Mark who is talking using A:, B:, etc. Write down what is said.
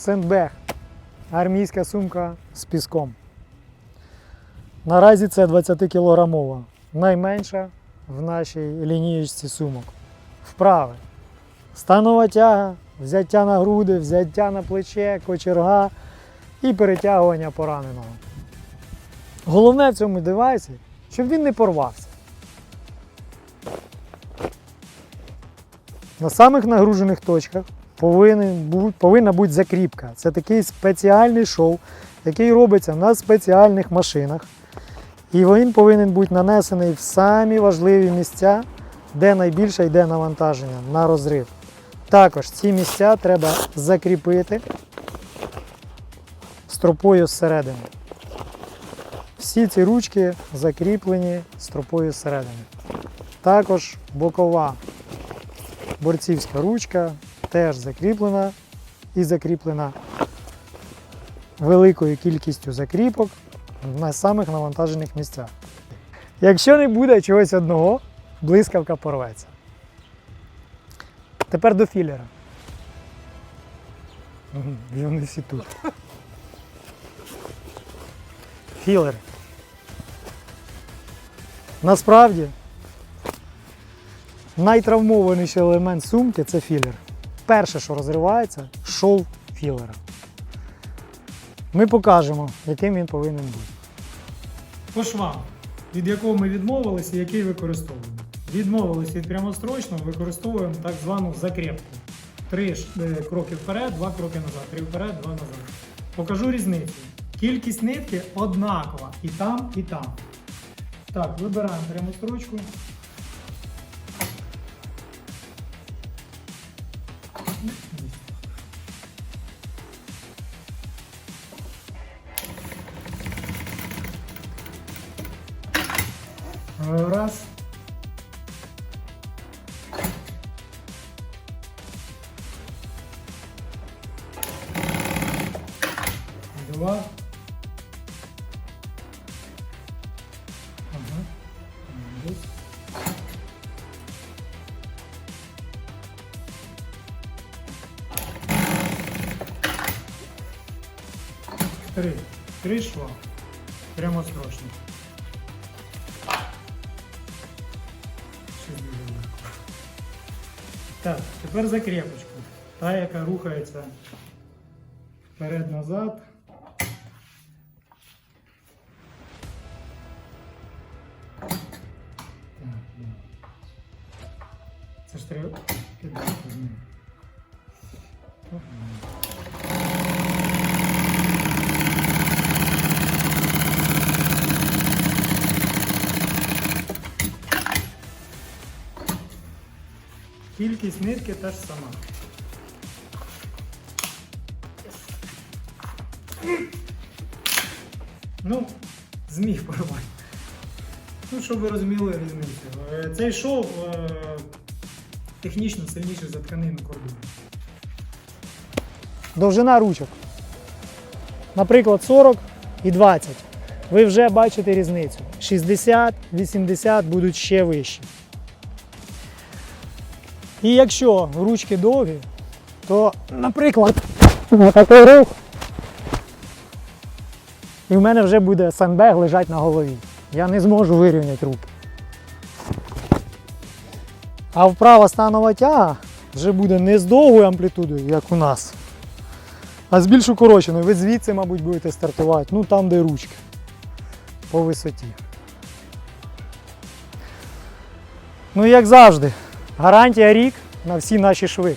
A: Сендбег. Армійська сумка з піском. Наразі це 20-кілограмова. Найменша в нашій лінієчці сумок. Вправи. Станова тяга, взяття на груди, взяття на плече, кочерга і перетягування пораненого. Головне в цьому девайсі, щоб він не порвався. На самих нагружених точках повинна бути закріпка. Це такий спеціальний шов, який робиться на спеціальних машинах. І він повинен бути нанесений в самі важливі місця, де найбільше йде навантаження на розрив. Також ці місця треба закріпити стропою зсередини. Всі ці ручки закріплені стропою зсередини. Також бокова борцівська ручка теж закріплена і закріплена великою кількістю закріпок на самих навантажених місцях. Якщо не буде чогось одного, блискавка порветься. Тепер до філера. Вони всі тут. Філер. Насправді найтравмованіший елемент сумки це філер. Перше, що розривається, шов філера. Ми покажемо, яким він повинен бути. По швам, від якого ми відмовилися і який використовуємо. Відмовилися від прямострочного, використовуємо так звану закрепку. Три е, кроки вперед, два кроки назад. Три вперед, два назад. Покажу різницю. Кількість нитки однакова і там, і там. Так, вибираємо прямострочку. Раз. Два. Ага. Молодець. Три. Три шва. Прямо срочно. Так, тепер закріпочку. Та, яка рухається вперед-назад. Це ж треба підбити. Кількість нитки та ж сама. Ну, зміг порвати. Ну, щоб ви розуміли різницю. Е, Цей шов е, технічно сильніший за тканину кордону. Довжина ручок. Наприклад, 40 і 20. Ви вже бачите різницю. 60, 80 будуть ще вищі. І якщо ручки довгі, то, наприклад, такий рух, і в мене вже буде сандбег лежати на голові. Я не зможу вирівняти руки. А вправа станова тяга вже буде не з довгою амплітудою, як у нас, а з більш укороченою. Ви звідси, мабуть, будете стартувати, ну там, де ручки, по висоті. Ну, як завжди, гарантія рік на всі наші шви.